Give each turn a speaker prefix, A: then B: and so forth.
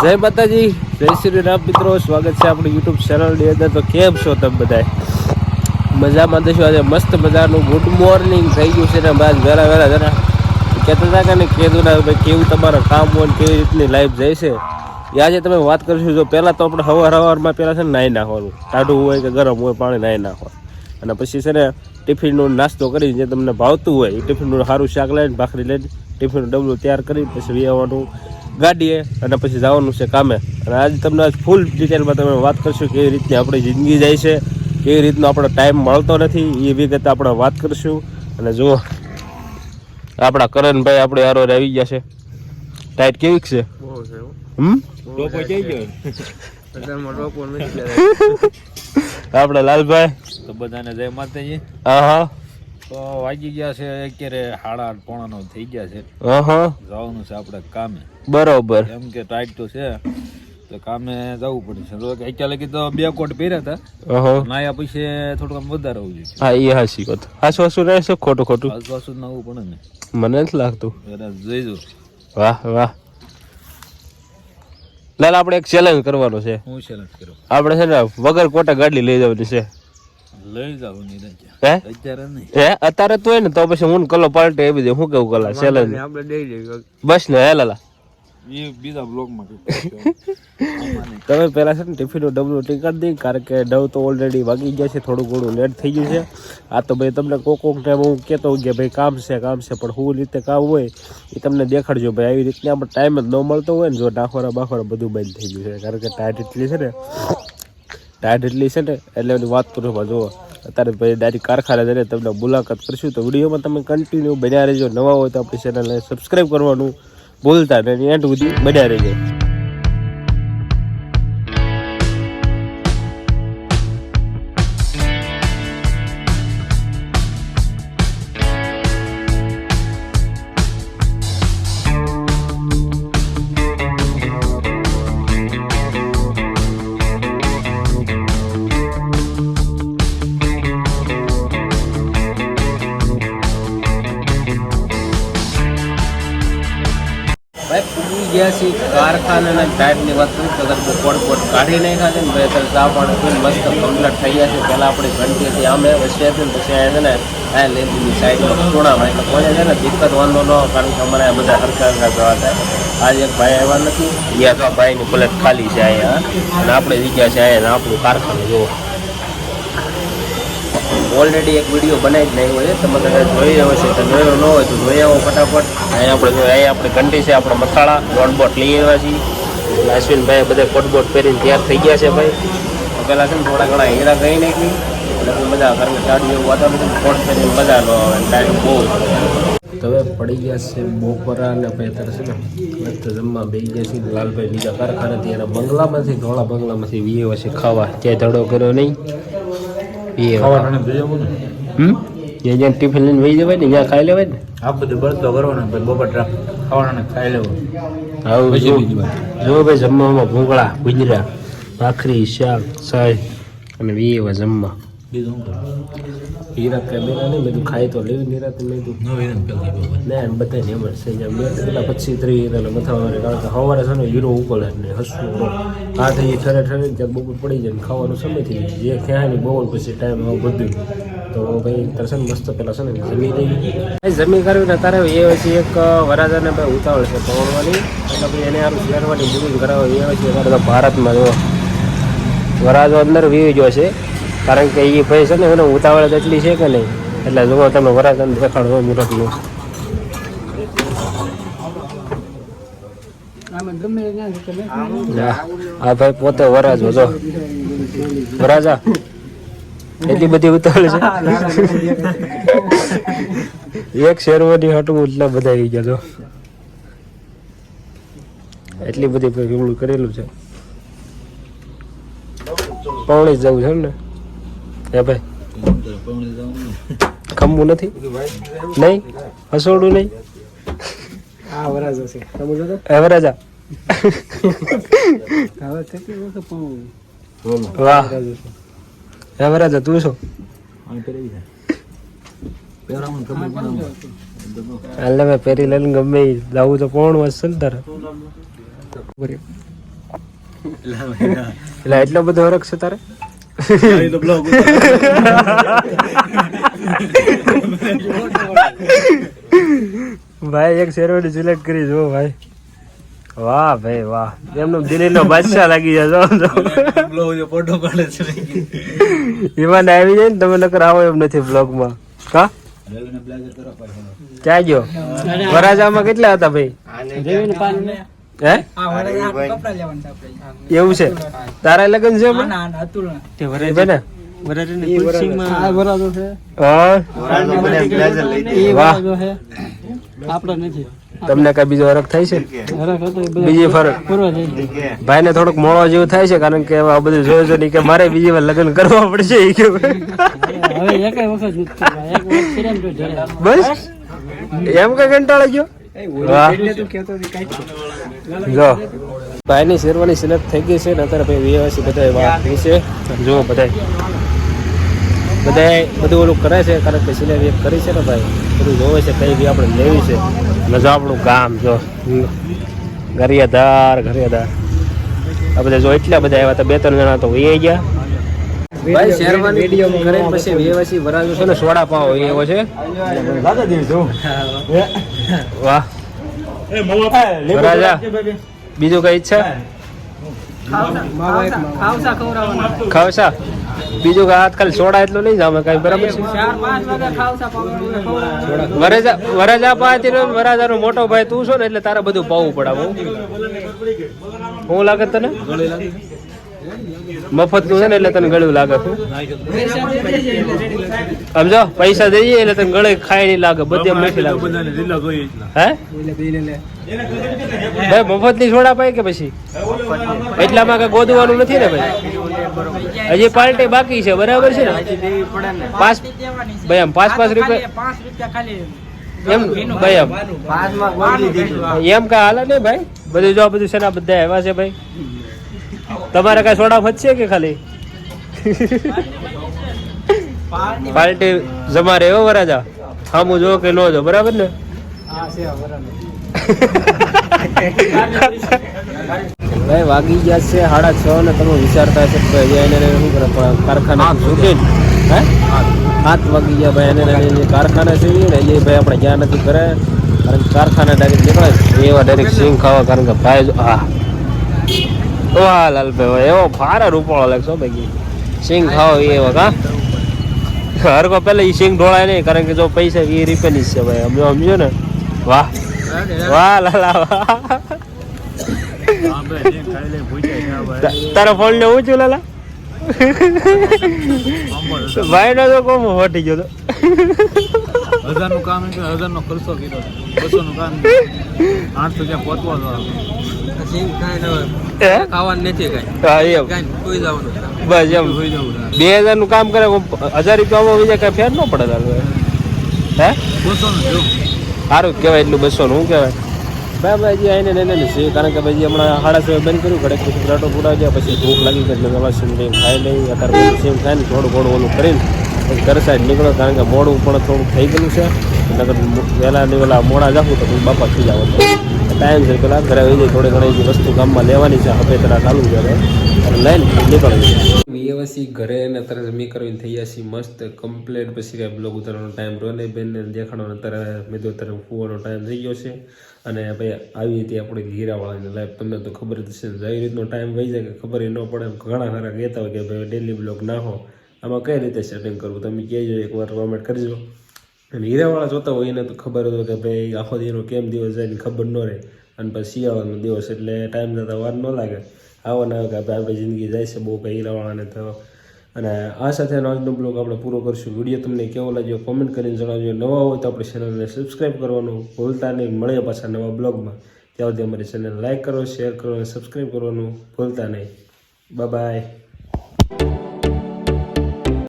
A: જય માતાજી, જય શ્રી રામ મિત્રો, સ્વાગત છે આપણી યુટ્યુબ ચેનલની અંદર. તો કેમ છો તમે બધા મજામાં દઈશું આજે મસ્ત મજાનું ગુડ મોર્નિંગ થઈ ગયું છે ને બાદ વહેલા વહેલા જરા. કહેતા હતા કે ને કહેતું ના ભાઈ, કેવું તમારું કામ હોય ને કેવી રીતની લાઈફ જાય છે? એ આજે તમે વાત કરશો, જો પહેલાં તો આપણે હવાર હવારમાં પહેલાં છે ને નાહી નાખવાનું. ટાઢું હોય કે ગરમ હોય પાણી નાહી નાખવાનું. અને પછી છે ને ટિફિનનો નાસ્તો કરી, જે તમને ભાવતું હોય, એ ટિફિનનું સારું શાક લઈને, ભાખરી લઈને ટિફિનનું ડબલું તૈયાર કરી, પછી આવવાનું ગાડીએ અને પછી જવાનું છે કામે. અને આજે તમને આજ ફૂલ ડિટેલમાં તમે વાત કરશું કેવી રીતની આપણી જિંદગી જાય છે કેવી રીતનો આપણો ટાઈમ મળતો નથી એ વિગત આપણે વાત કરશું. અને જુઓ આપણા કરણભાઈ આપણે યારો આવી ગયા છે. ટાઈટ કેવી છે? હમ? આપણે લાલભાઈ.
B: તો બધાને જય માતાજી.
A: હા હા.
B: તો વાગી ગયા છે અત્યારે હાડા આઠ પોણા નો થઈ ગયા છે. જવાનું છે આપણે કામે.
A: બરોબર.
B: એમ કે ટાઈટ તો છે તો કામે જવું પડશે તો અત્યારે લગી તો બે કોટ પહેર્યા હતા. નાયા પછી થોડુંક આમ વધારે હોવું જોઈએ.
A: હા એ હાસી વાત. હાસુ હાસુ રહેશે ખોટું ખોટું?
B: ના નવું પડે ને
A: મને નથી લાગતું.
B: જોઈજો.
A: વાહ વાહ. લાલ આપણે એક ચેલેન્જ કરવાનો છે.
B: હું ચેલેન્જ કરું
A: આપણે છે ને વગર કોટા ગાડી લઈ જવાની છે.
B: લઈ જાવ
A: હે?
B: અત્યારે નહીં.
A: હે? અત્યારે તો હોય ને તો પછી હું કલો પાલટે એવી દે હું કેવું કલા ચેલેન્જ બસ ને હે લાલા?
B: એ બીજા બ્લોગમાં
A: તમે પહેલા છે ને ટિફિનનું ડબલું ટી કરી દઈ કારણ કે ડવ તો ઓલરેડી વાગી ગયા છે થોડું ઘણું લેટ થઈ ગયું છે. આ તો ભાઈ તમને કોક કોક ટાઈમ હું કહેતો કે ભાઈ કામ છે કામ છે પણ હું રીતે કામ હોય એ તમને દેખાડજો ભાઈ. આવી રીતના આપણે ટાઈમ જ ન મળતો હોય ને જો ડાખોરા બાખોરા બધું બંધ થઈ ગયું છે. કારણ કે ટાઈટ એટલી છે ને ટાઈટ એટલી છે ને એટલે વાત કરું જુઓ અત્યારે ભાઈ ડાયરેક્ટ કારખાને જઈને તમને મુલાકાત કરશું. તો વિડીયોમાં તમે કન્ટિન્યુ બન્યા રહેજો. નવા હોય તો આપણી ચેનલને સબસ્ક્રાઈબ કરવાનું ભૂલતા નહીં. એન્ડ સુધી બન્યા રહેજો. પૂરી કારખાનાના ટાઈપની વાત કરું તો અગર કોટ કોટ કાઢી નાખ્યા છે ને ભાઈ અત્યારે ચા પણ પીને મસ્ત કમ્પ્લીટ થઈ ગયા છે. પહેલાં આપણે ઘંટીથી આમે વચ્ચે હતી ને પછી આ છે ને આ લેબુની સાઈડમાં ટોણામાં એટલે કોને છે ને દિક્કત વાંધો ન હોય, કારણ કે અમારે બધા હરખા હરખા જવા થાય આજે એક ભાઈ આવ્યા નથી. યા તો ભાઈની પ્લેટ ખાલી છે અહીંયા અને આપણે જગ્યા છે અહીંયા આપણું કારખાનું જુઓ. ઓલરેડી એક વીડિયો બનાવી જ નાખ્યો છે. તમે કદાચ જોઈ રહ્યો છે તો જોયો ન હોય તો જોઈ આવો ફટાફટ. અહીંયા આપણે જો અહીંયા આપણે ઘંટી છે આપણે મસાળા દોઢ લઈ આવ્યા છીએ. અશ્વિનભાઈ બધા કોટબોટ પહેરીને તૈયાર થઈ ગયા છે ભાઈ. તો પહેલાં છે ને થોડા ઘણા હીરા ગઈ નાખી. એટલે મજા. કારણ કે ગાડી એવું વાતાવરણ કોટ પહેરીને મજા ન આવે. ટાઈમ બહુ તો હવે પડી ગયા છે બપોરા અને ભાઈ અત્યારે છે ને મસ્ત જમવા બે ગયા છે લાલભાઈ બીજા કારખાનાથી એના બંગલામાંથી ધોળા બંગલામાંથી વીએ છે ખાવા. ક્યાંય ધડો કર્યો નહીં. વીએ
B: ખાવાનું જઈ આવું ને.
A: હમ? જ્યાં જ્યાં ટિફિન લઈને વહી જવાય ને ત્યાં ખાઈ લેવાય ને.
B: આ બધું બળતો કરવાનો ભાઈ બપોર ખાવાના ખાઈ લેવું.
A: આવું
B: બીજું
A: જો ભાઈ જમવામાં ભૂંગળા ગુજરા ભાખરી શાક સાય અને વીએ જમવા.
B: બીજું
A: હીરા નહીં બધું ખાય તો લેવી નિરાતે
B: બપોર
A: ના એમ બધાને એમ જ થઈ બે પેલા પછી ત્રી હીરાને કારણ કે સવારે છે ને હીરો ઉકળે ને હસવું આ થઈ ઠરે ઠરે ને ત્યાં બપોર પડી જાય ને ખાવાનો સમય થઈ જાય. જે ખ્યાલ બહુ બપોર પછી ટાઈમ આવું બધું. તો ભાઈ તરસન મસ્ત પેલા છે ને જમી લઈ જમી કરવી ને તારે એ પછી એક વરાજાને ભાઈ ઉતાવળ છે પવનવાની એટલે ભાઈ એને સારું શેરવાની બધું કરાવે એ પછી ભારતમાં જો વરાજો અંદર વીવી છે. કારણ કે એ ભાઈ છે ને એને ઉતાવળ જ એટલી છે કે નહીં. એટલે જુઓ તમે વરાજાને દેખાડો મુરતનું આ ભાઈ પોતે વરાજો જો વરાજા એટલી બધી ઉતાવળ છે? એક શેરવાની હટવું એટલા બધા આવી ગયા જો. એટલી બધી એવડું કરેલું છે. પૌણી જ જવું છે ને હે ભાઈ. ખમવું નથી? નહીં? હસોડું નહીં?
C: આ વરાજો છે. સમજો
A: વરાજા.
C: હવે કેટલી વખત
A: વાહ. હે વરાજા તું છો? એટલે મેં પહેરી લઈને ગમે લાવું તો કોણ વસ્તુ ને તારે? એટલે એટલો બધો હરખ છે તારે? ભાઈ એક શેરવાડી સિલેક્ટ કરી જો ભાઈ. વાહ ભાઈ વાહ. એમનો દિલ્હીનો બાદશાહ લાગી જશો વિમાન
B: ફોટો પાડે છે
A: ઈમાન આવી જાય ને તમે નકર આવો એમ નથી બ્લોગમાં કા? ક્યાં ગયો? વરાજામાં કેટલા હતા ભાઈ? હે? એવું છે? તારા લગ્ન છે હમણાં? ભાઈ ને
C: આ વરાજો છે.
A: હા.
C: એ
A: વાહ.
C: વરાજો છે. આપણો નથી.
A: તમને કઈ બીજો ફરક થાય છે? બીજી. ફરક? ભાઈ ને થોડુંક મોળો જેવું થાય છે કારણ કે આ બધું જોયો છે કે મારે બીજી વાર લગ્ન કરવા પડશે કે. બસ? એમ કઈ કંટાળા ગયો? જો. ભાઈ ની શેરવાની સિલેક્ટ થઈ ગઈ છે ને અત્યારે ભાઈ વીએવાસી બધા વાત થઈ છે. જો બધા બધા બધું ઓલું કરે છે કારણ કે સિલેક્ટ એક કરી છે ને ભાઈ. બધું જોવે છે કઈ બી આપણે લેવી છે. ને આપણું કામ જો. ઘરિયાધાર ઘરિયાધાર આ બધા જો એટલા બધા આવ્યા હતા બે ત્રણ જણા તો વહી ગયા. ભાઈ શેરવાની કરે પછી વેવાસી વરાજો છે ને સોડા પાવ એવો છે. વાહ. વરાજા. બીજું કઈ ઈચ્છા? ખાવસા બીજું કઈ આજકાલ સોડા એટલું નહીં જામે કઈ બરાબર છે? વરાજા વરાજા નો વરાજાનો મોટો ભાઈ તું છો ને એટલે તારે બધું પાવું પડાવું હું લાગે તને? મફતનું છે ને એટલે તને ગળ્યું લાગે સમજો? પૈસા દઈએ એટલે તને ગળે ખાઈ નહીં લાગે બધે મીઠી લાગે. હે? ભાઈ મફતની સોડા પાય કે પછી? એટલામાં કઈ ગોદવાનું નથી ને ભાઈ? હજી પાર્ટી બાકી છે બરાબર છે ને? પાંચ ભાઈ એમ પાંચ પાંચ રૂપિયા એમ ભાઈ એમ. એમ કાંઈ હાલે ને ભાઈ? બધું જો બધું છે ને બધા એવા છે ભાઈ. તમારે કઈ સોડા ફતશે કે ખાલી? પાર્ટી જમા રહ્યો વરાજા? સામું જો કે નો જો બરાબર ને? ભાઈ વાગી ગયા છે સાડા છ ને તમે વિચારતા હશે કે ભાઈ એને શું કરે? પણ કારખાના છૂટીને હે? સાત વાગી ગયા ભાઈ એને જે કારખાના છે ને એ ભાઈ આપણે જ્યાં નથી કરે કારણ કે કારખાના ડાયરેક્ટ નીકળે એવા ડાયરેક્ટ સિંગ ખાવા કારણ કે ભાઈ જો- હા વાહ લાલભાઈ એવો ફારા રૂપાળો લાગશો ભાઈ સિંગ ખાઓ એ કા હરકો પેલા ઈ સિંગ ઢોળાય નહીં કારણ કે જો પૈસા એ રૂપિયાની છે ભાઈ અમે સમજો ને વાહ વાહ લાલા વાહ તારો ફોન ને ઊંચું લાલા ભાઈ નો તો કોમ ફટી ગયો તો
B: હજારનું કામ એટલે હજાર નો ખર્ચો કીધો બસો નું કામ આઠસો ત્યાં પહોંચવા દો
A: હે?
D: ખાવાનું નથી કઈ.
A: હા એમ.
D: કઈ કોઈ જવાનું.
A: બસ એમ.
B: હોઈ જવું
A: બે હજારનું કામ કરે હજાર રૂપિયામાં બીજા કઈ ફેર ન પડે તારું. હે?
B: બસો
A: સારું કહેવાય એટલું બસો નું શું કહેવાય? ભાઈ ભાઈ જે આઈને ને ને છે કારણ કે ભાઈ હમણાં સાડા છ બંધ કર્યું ઘડે પછી પરાઠો પૂરા ગયા પછી ભૂખ લાગી ગઈ એટલે દવા સીમ ખાઈ લઈ અત્યારે સીમ ખાઈને થોડું ઘણું ઓલું કરીને ઘર સાઈડ નીકળો, કારણ કે મોડું પણ થોડું થઈ ગયેલું છે. નગર વહેલા ને વહેલા મોડા જાઉં તો બાપા થઈ જાવ ટાઈમ છે પેલા ઘરે આવી જાય થોડી ઘણી વસ્તુ ગામમાં લેવાની છે. હવે તરા ચાલુ હવે. અને લઈને નીકળવું વ્યવસ્થિત ઘરે ને અત્યારે જમી કરીને થઈ ગયા છીએ મસ્ત કમ્પ્લેટ પછી કાંઈ બ્લોગ ઉતારવાનો ટાઈમ રોને બેનને દેખાડવાનો અત્યારે મેં તો અત્યારે ફૂવાનો ટાઈમ થઈ ગયો છે. અને ભાઈ, આવી રીતે આપણે હીરાવાળાની લાઈફ તમને તો ખબર જ છે જે રીતનો ટાઈમ વહી જાય કે ખબર ન પડે. ઘણા ખરા કહેતા હોય કે ભાઈ ડેલી બ્લોગ નાખો આમાં કઈ રીતે સેટિંગ કરવું? તમે કહેજો એકવાર કોમેન્ટ કરજો. અને હીરાવાળા જોતા હોય એને તો ખબર હતો કે ભાઈ આખો દીનો કેમ દિવસ જાય ને ખબર ન રહે. અને પછી શિયાળાનો દિવસ એટલે ટાઈમ જતાં વાર ન લાગે. આવવાના કે ભાઈ આપણી જિંદગી જાય છે, બહુ કંઈ હીરાવાળાને તો. અને આ સાથે આજનો બ્લોગ આપણે પૂરો કરશું. વીડિયો તમને કેવો લાગ્યો કોમેન્ટ કરીને જણાવજો. નવા હોય તો આપણી ચેનલને સબસ્ક્રાઈબ કરવાનું ભૂલતા નહીં. મળીએ પાછા નવા બ્લોગમાં. ત્યાં સુધી અમારી ચેનલ લાઈક કરો શેર કરો અને સબસ્ક્રાઈબ કરવાનું ભૂલતા નહીં. બાય